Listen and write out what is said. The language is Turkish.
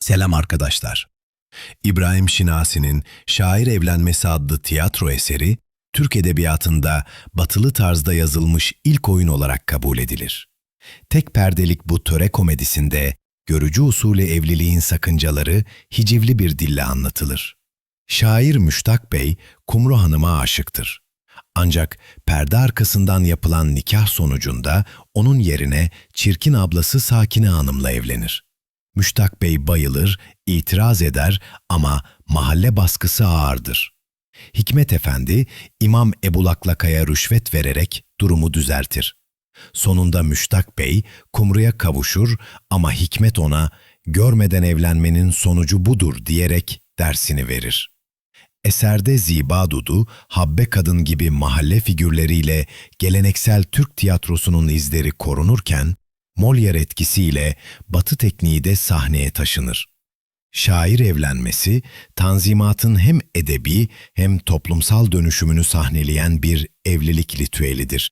Selam arkadaşlar. İbrahim Şinasi'nin Şair Evlenmesi adlı tiyatro eseri, Türk Edebiyatı'nda batılı tarzda yazılmış ilk oyun olarak kabul edilir. Tek perdelik bu töre komedisinde görücü usulü evliliğin sakıncaları hicivli bir dille anlatılır. Şair Müştak Bey, Kumru Hanım'a aşıktır. Ancak perde arkasından yapılan nikah sonucunda onun yerine çirkin ablası Sakine Hanım'la evlenir. Müştak Bey bayılır, itiraz eder ama mahalle baskısı ağırdır. Hikmet Efendi, İmam Ebu Laklaka'ya rüşvet vererek durumu düzeltir. Sonunda Müştak Bey Kumru'ya kavuşur ama Hikmet ona görmeden evlenmenin sonucu budur diyerek dersini verir. Eserde Ziba Dudu, Habbe Kadın gibi mahalle figürleriyle geleneksel Türk tiyatrosunun izleri korunurken, Molière etkisiyle Batı tekniği de sahneye taşınır. Şair evlenmesi, Tanzimat'ın hem edebi hem toplumsal dönüşümünü sahneleyen bir evlilik ritüelidir.